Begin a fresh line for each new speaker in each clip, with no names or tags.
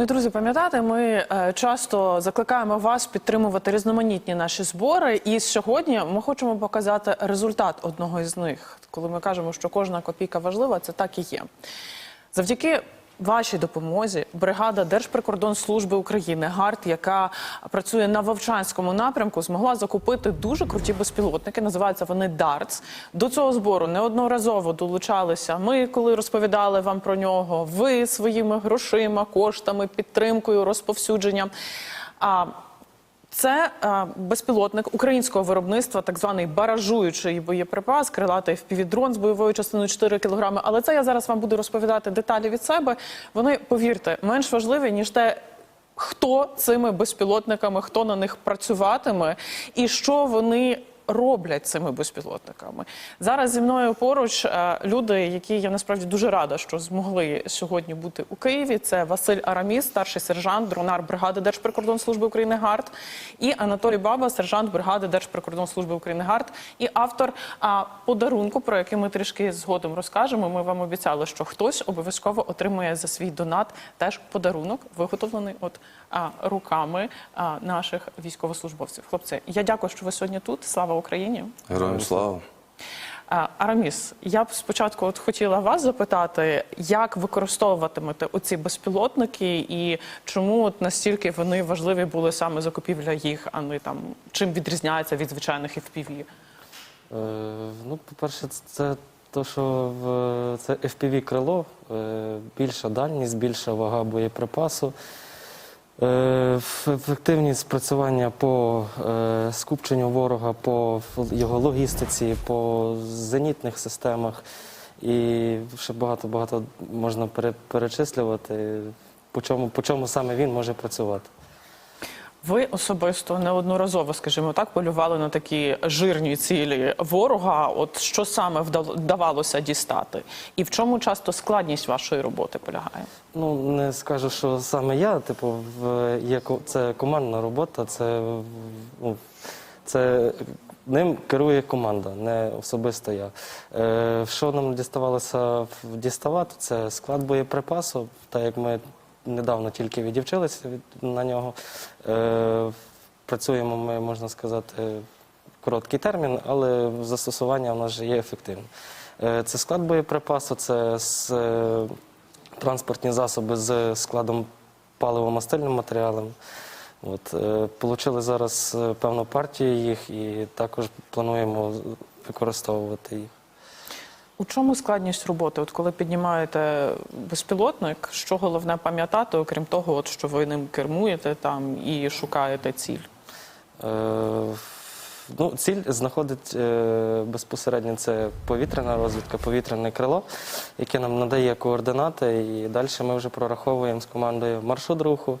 Ну, друзі, пам'ятаєте, ми е, часто закликаємо вас підтримувати різноманітні наші збори. І сьогодні ми хочемо показати результат одного із них. Коли ми кажемо, що кожна копійка важлива, це так і є. Завдяки вашій допомозі бригада Держприкордонслужби України ГАРД, яка працює на Вовчанському напрямку, змогла закупити дуже круті безпілотники. Називаються вони ДАРЦ. До цього збору неодноразово долучалися. Ми, коли розповідали вам про нього, ви своїми грошима, коштами, підтримкою, розповсюдженням. Це е, безпілотник українського виробництва, так званий баражуючий боєприпас, крилатий впівдрон з бойовою частиною 4 кілограми. Але це я зараз вам буду розповідати деталі від себе. Вони, повірте, менш важливі, ніж те, хто цими безпілотниками, хто на них працюватиме і що вони. Роблять цими безпілотниками зараз зі мною поруч е, люди, які я насправді дуже рада, що змогли сьогодні бути у Києві. Це Василь Араміс, старший сержант, дронар бригади Держприкордонслужби України ГАРД, і Анатолій Баба, сержант бригади Держприкордонслужби України ГАРД, і автор подарунку, про який ми трішки згодом розкажемо. Ми вам обіцяли, що хтось обов'язково отримує за свій донат теж подарунок, виготовлений от руками наших військовослужбовців. Хлопці, я дякую, що ви сьогодні тут. Слава Україні!
Героям слава.
Араміс, я б спочатку от хотіла вас запитати, як використовуватимете оці безпілотники і чому от настільки вони важливі були саме закупівля їх, а не там чим відрізняється від звичайних FPV?
Е, ну, по-перше, це- то, що в це FPV крило, е, більша дальність, більша вага боєприпасу. Е, Ефективність спрацювання по е, скупченню ворога, по його логістиці, по зенітних системах. І ще багато-багато можна пере- перечислювати, по чому, по чому саме він може працювати.
Ви особисто неодноразово, скажімо так, полювали на такі жирні цілі ворога. От що саме вдавалося дістати, і в чому часто складність вашої роботи полягає?
Ну, не скажу, що саме я, типу, це командна робота, це, ну, це ним керує команда, не особисто я. Е, що нам діставалося діставати, це склад боєприпасу, так як ми недавно тільки відівчилися від, на нього. Е, працюємо ми, можна сказати, короткий термін, але застосування в нас же є ефективне. Це склад боєприпасу, це е, транспортні засоби з складом паливо-мастильним матеріалом. От, е, получили зараз певну партію їх і також плануємо використовувати їх.
У чому складність роботи? От коли піднімаєте безпілотник, що головне пам'ятати, окрім того, от що ви ним кермуєте там і шукаєте ціль?
Е, Ну, ціль знаходить е, безпосередньо це повітряна розвідка, повітряне крило, яке нам надає координати, і далі ми вже прораховуємо з командою маршрут руху,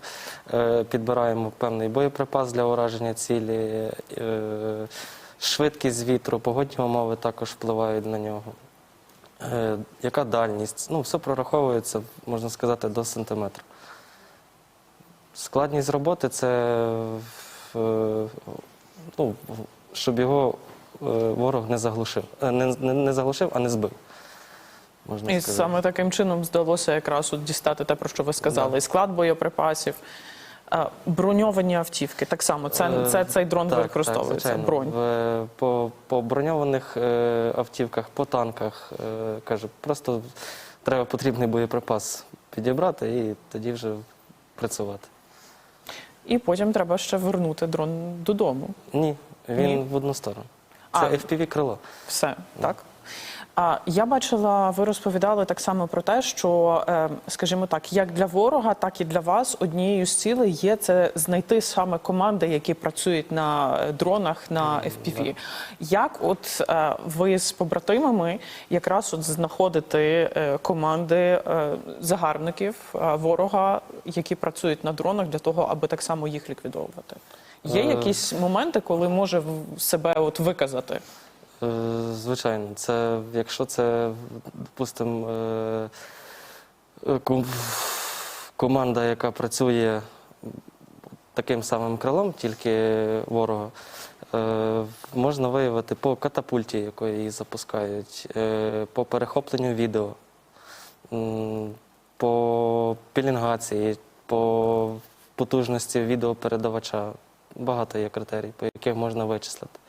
е, підбираємо певний боєприпас для ураження цілі, е, швидкість вітру, погодні умови також впливають на нього. Е, Яка дальність? Ну, все прораховується, можна сказати, до сантиметра. Складність роботи це е, ну, щоб його е, ворог не заглушив. Е, Не, не, не заглушив, а не збив. Можна
І
сказати.
саме таким чином вдалося якраз от дістати те, про що ви сказали, і склад боєприпасів. Броньовані автівки, так само, це,
Е,
це цей дрон
так,
використовується.
так,
бронь.
В, по, по броньованих е, автівках, по танках, е, кажу, просто треба потрібний боєприпас підібрати і тоді вже працювати.
І потім треба ще вернути дрон додому.
Ні, він
Ні?
в одну сторону. Це
А.
FPV крило.
Все, так? А я бачила, ви розповідали так само про те, що, е, скажімо так, як для ворога, так і для вас однією з цілей є це знайти саме команди, які працюють на е, дронах на FPV. Як от е, ви з побратимами якраз от знаходите е, команди загарбників ворога, які працюють на дронах для того, аби так само їх ліквідовувати? Є якісь моменти, коли може себе от виказати?
Е, Звичайно, це якщо це, допустимо, е, ком- команда, яка працює таким самим крилом, тільки ворога, е, можна виявити по катапульті, якої її запускають, по перехопленню відео, по пілінгації, по потужності відеопередавача. Багато є критерій, по яких можна вичислити.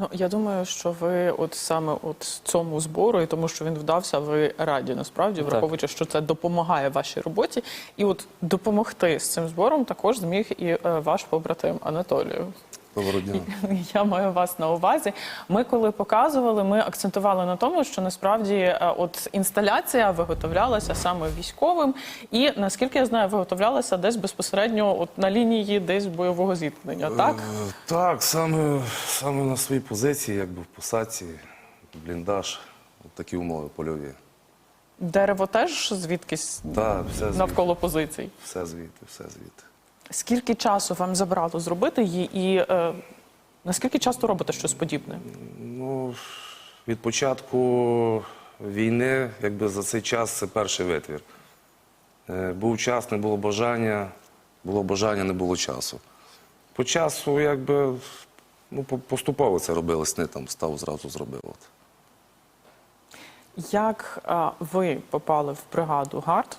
Ну я думаю, що ви от саме от цьому збору і тому, що він вдався, ви раді насправді, враховуючи, що це допомагає вашій роботі, і от допомогти з цим збором також зміг і е, ваш побратим Анатолію.
Доброго.
Я маю вас на увазі. Ми коли показували, ми акцентували на тому, що насправді е, от інсталяція виготовлялася саме військовим, і наскільки я знаю, виготовлялася десь безпосередньо от на лінії десь бойового зіткнення. Так
Е, Так, саме, саме на своїй позиції, якби в посадці, бліндаж, от такі умови польові.
дерево теж звідкись
Так, все звідти,
навколо позицій.
все звідти, все звідти.
Скільки часу вам забрало зробити її, і е, наскільки часто робите щось подібне?
Ну, від початку війни, якби за цей час це перший витвір. Е, Був час, не було бажання, було бажання, не було часу. По часу, якби, ну, поступово це робилось, не там став зразу зробив. От.
Як е, ви попали в бригаду ГАРД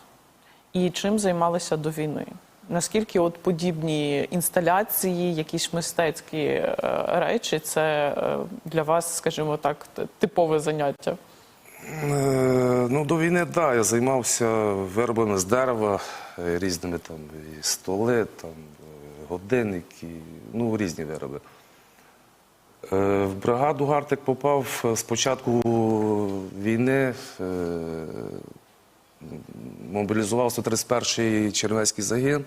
і чим займалися до війни? Наскільки от подібні інсталяції, якісь мистецькі е, речі, це е, для вас, скажімо так, типове заняття?
Е, Ну, до війни, так, да, я займався виробами з дерева, різними там і столи, там, годинники, ну, різні вироби. В бригаду Гартик попав е, з початку війни, мобілізував 131-й Чернівецький загін.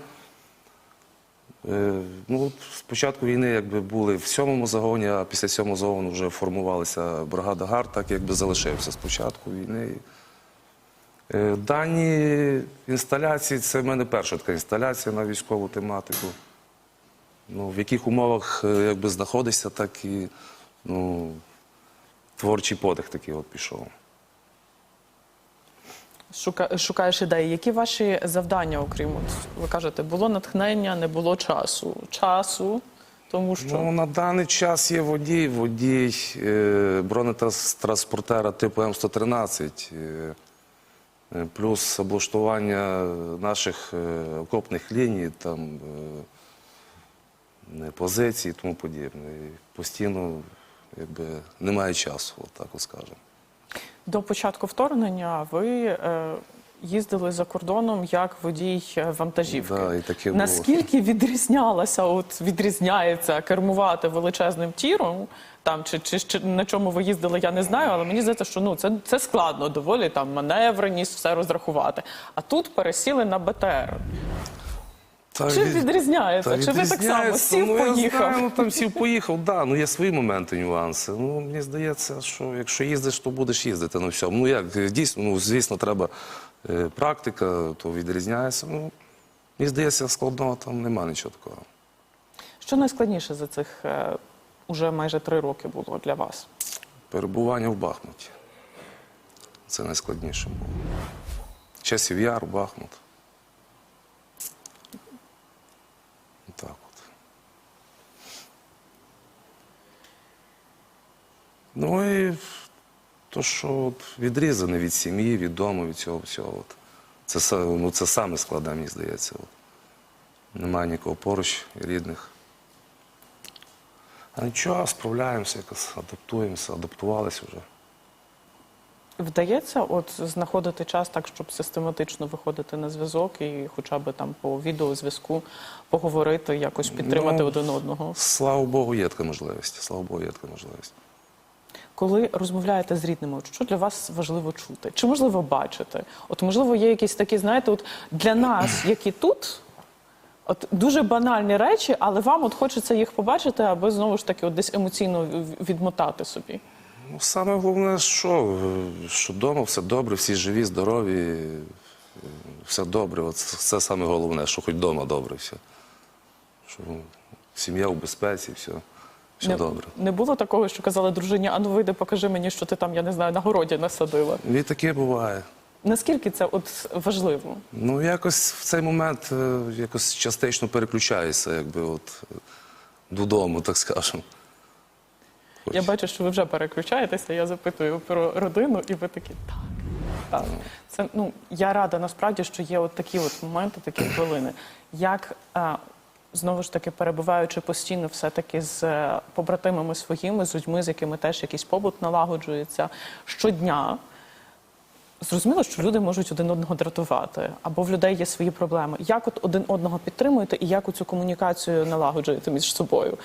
Е, Ну, от з початку війни якби були в сьомому загоні, а після сьомого загону вже формувалася бригада ГАР, так якби залишився з початку війни. Е, Дані інсталяції це в мене перша така інсталяція на військову тематику. Ну, в яких умовах е, якби знаходишся, так і ну, творчий подих такий от пішов.
Шука, шукаєш ідеї. Які ваші завдання, окрім ви кажете, було натхнення, не було часу? Часу, тому що
Ну, на даний час є водій, водій е, бронетранспортера типу М113, е, е, плюс облаштування наших окопних ліній, там, е, позицій і тому подібне. Постійно якби, немає часу, так от скажемо.
До початку вторгнення ви е, їздили за кордоном як водій е, вантажівки.
Да, і таке було.
Наскільки відрізнялося, от відрізняється кермувати величезним тіром, там чи, чи, чи на чому ви їздили, я не знаю, але мені здається, що ну це, це складно доволі там маневреність, все розрахувати. А тут пересіли на БТР.
Та
Чи
від-
відрізняється?
Та
Чи ви так само сів,
ну, Я
поїхав?
знаю, ну, там сів, поїхав, да, ну є свої моменти, нюанси. Ну, мені здається, що якщо їздиш, то будеш їздити на всьому. Ну як, дійсно, ну, звісно, треба е, практика, то відрізняється. Ну, мені здається, складного там нема нічого такого.
Що найскладніше за цих е, уже майже три роки було для вас?
Перебування в Бахмуті. Це найскладніше було. Часів Яр, Бахмут. Так от. Ну і то, що от відрізаний від сім'ї, від дому, від цього всього. От. Це, ну, це саме складне, мені здається. От. Немає нікого поруч, рідних. А нічого, справляємося, якось адаптуємося, адаптувалися вже.
Вдається от знаходити час так, щоб систематично виходити на зв'язок і хоча б там по відеозв'язку поговорити, якось підтримати
Ну,
один одного.
Слава Богу, є така можливість. Слава Богу, є така можливість.
Коли розмовляєте з рідними, що для вас важливо чути? Чи можливо бачити? От можливо, є якісь такі, знаєте, от для нас, які тут. От дуже банальні речі, але вам от хочеться їх побачити, аби знову ж таки от десь емоційно відмотати собі.
Ну, саме головне, що, що вдома все добре, всі живі, здорові, все добре. От це саме головне, що хоч вдома добре все. Що сім'я у безпеці, все, все
не,
добре.
не було такого, що казали дружині, а ну вийди, покажи мені, що ти там, я не знаю, на городі насадила.
І таке буває.
Наскільки це от важливо?
Ну, якось в цей момент е, якось частично переключаєшся, якби от е, додому, так скажемо. Хоч-
Я бачу, що ви вже переключаєтеся. Я запитую про родину, і ви такі так. Так. Це ну я рада насправді, що є от такі от моменти, такі хвилини. Як е, знову ж таки перебуваючи постійно, все таки з е, побратимами своїми, з людьми, з якими теж якийсь побут налагоджується щодня. Зрозуміло, що люди можуть один одного дратувати, або в людей є свої проблеми. Як от один одного підтримуєте і як цю комунікацію налагоджуєте між собою?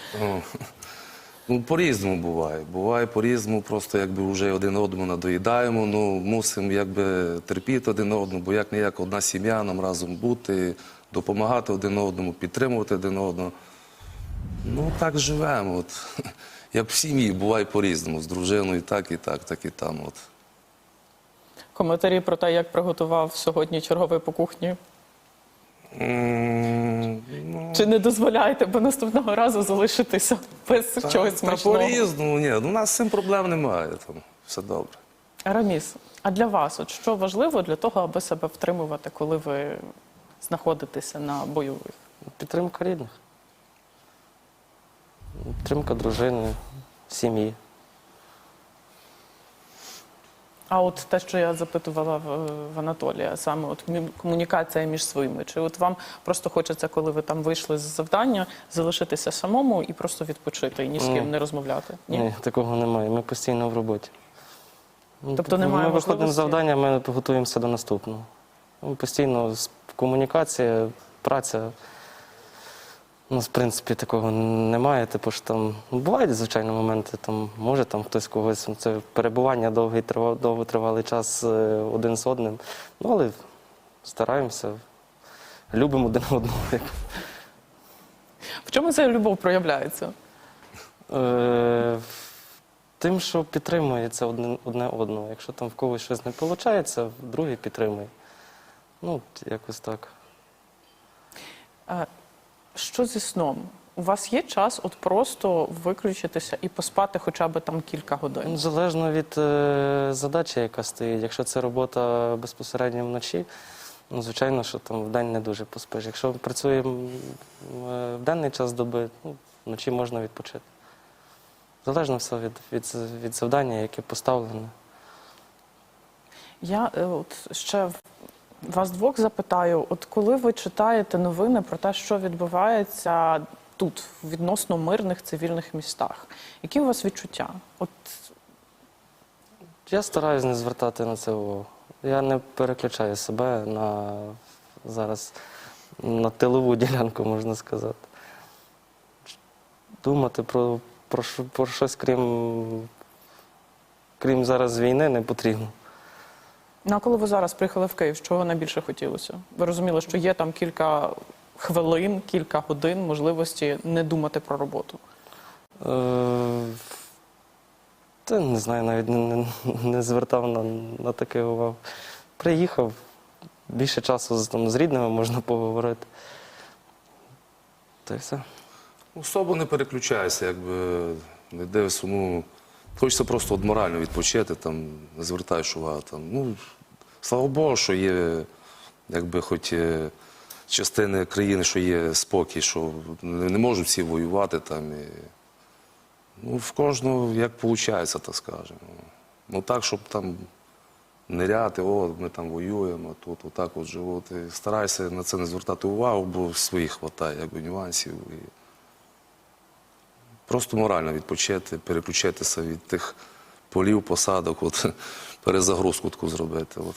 Ну, по-різному буває. Буває по-різному, просто якби вже один одному надоїдаємо, ну мусимо якби терпіти один одного, бо як не як одна сім'я, нам разом бути, допомагати один одному, підтримувати один одного. Ну так живемо. От. Як в сім'ї буває по-різному, з дружиною, так і так, так і там. От.
Коментарі про те, як приготував сьогодні черговий по кухні.
М, Ну,
Чи не дозволяєте, бо наступного разу залишитися без
та-
чогось
та
смачного?
по-різному, ні, ну, у нас з цим проблем немає, там все добре.
Раміс, а для вас, от що важливо для того, аби себе втримувати, коли ви знаходитеся на бойових?
Підтримка рідних. Підтримка дружини, сім'ї.
А от те, що я запитувала в, в Анатолія, саме от комунікація між своїми. Чи от вам просто хочеться, коли ви там вийшли з завдання, залишитися самому і просто відпочити, і ні з ким не розмовляти?
Ні? такого немає. Ми постійно в роботі. Ну,
Тобто немає
Ми виходимо з
можливості?
завдання, ми готуємося до наступного. Ми постійно комунікація, праця. У нас, в принципі, такого немає. Типу ж там ну, бувають, звичайно, моменти, там, може там хтось когось. ну, Це перебування довгий трива- довготривалий час е, один з одним. Ну, але стараємося, любимо один одного.
В чому ця любов проявляється?
Е, Тим, що підтримується одне, одне одного. Якщо там в когось щось не виходить, другий підтримує. Ну, от якось так.
А що зі сном? У вас є час от просто виключитися і поспати хоча б там кілька
Ну,
годин?
Залежно від е, задачі, яка стоїть. Якщо це робота безпосередньо вночі, ну, звичайно, що там вдень не дуже поспиш. Якщо працюємо е, в денний час доби, ну, вночі можна відпочити. Залежно все від, від, від завдання, яке поставлене.
Я е, от ще в- вас двох запитаю: от коли ви читаєте новини про те, що відбувається тут, в відносно мирних цивільних містах, які у вас відчуття? От
Я стараюсь не звертати на це увагу. Я не переключаю себе на зараз на тилову ділянку, можна сказати. Думати про, про, про щось, крім, крім зараз війни, не потрібно.
Ну, а коли ви зараз приїхали в Київ, чого найбільше хотілося? Ви розуміли, що є там кілька хвилин, кілька годин можливості не думати про роботу.
Е, та не знаю, навіть не, не, не звертав на, на таке увагу. Приїхав, більше часу з, там, з рідними можна поговорити. Та й все.
Особо не переключайся, якби не дивишся, ну, хочеться просто от морально відпочити, там, не звертаєш увагу. Там. Ну, слава Богу, що є, якби хоч е, частини країни, що є спокій, що не, можуть всі воювати там. І, ну, в кожного як виходить, так скажемо. Ну так, щоб там ниряти, о, ми там воюємо, тут отак от живуть. Старайся на це не звертати увагу, бо своїх вистачає, якби нюансів. І... Просто морально відпочити, переключитися від тих полів, посадок, от, перезагрузку таку зробити. От.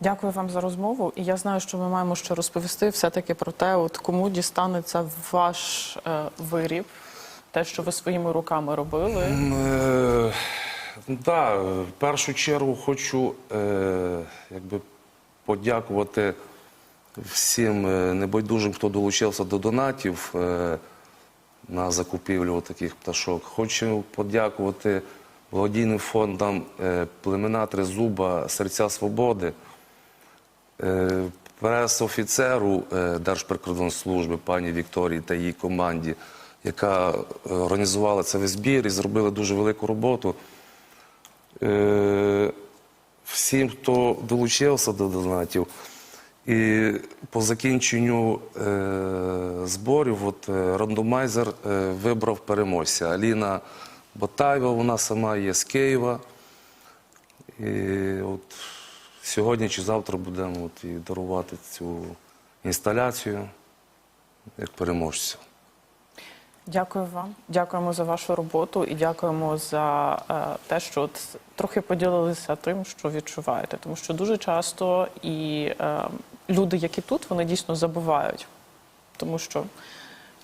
Дякую вам за розмову. І я знаю, що ми маємо ще розповісти все-таки про те, от кому дістанеться ваш е, виріб, те, що ви своїми руками робили.
Е, да, в першу чергу хочу е, якби, подякувати всім е, небайдужим, хто долучився до донатів е, на закупівлю таких пташок. Хочу подякувати благодійним фондам е, племена Тризуба, Серця Свободи. Е, прес-офіцеру е, Держприкордонслужби пані Вікторії та її команді, яка організувала цей збір і зробила дуже велику роботу. Всім, хто долучився до донатів, і по закінченню е, зборів от, рандомайзер е, вибрав переможця. Аліна Батаєва, вона сама є з Києва. І от сьогодні чи завтра будемо от і дарувати цю інсталяцію як переможцю.
Дякую вам, дякуємо за вашу роботу і дякуємо за е, те, що от трохи поділилися тим, що відчуваєте. Тому що дуже часто і е, люди, які тут, вони дійсно забувають, тому що.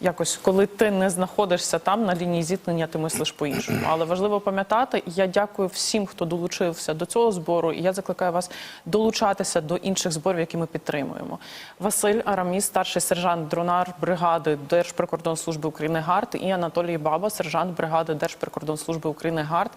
Якось, коли ти не знаходишся там на лінії зіткнення, ти мислиш по-іншому. Але важливо пам'ятати, і я дякую всім, хто долучився до цього збору. І я закликаю вас долучатися до інших зборів, які ми підтримуємо. Василь Араміс, старший сержант дронар бригади Держприкордонслужби України ГАРД і Анатолій Баба, сержант бригади Держприкордонслужби України ГАРД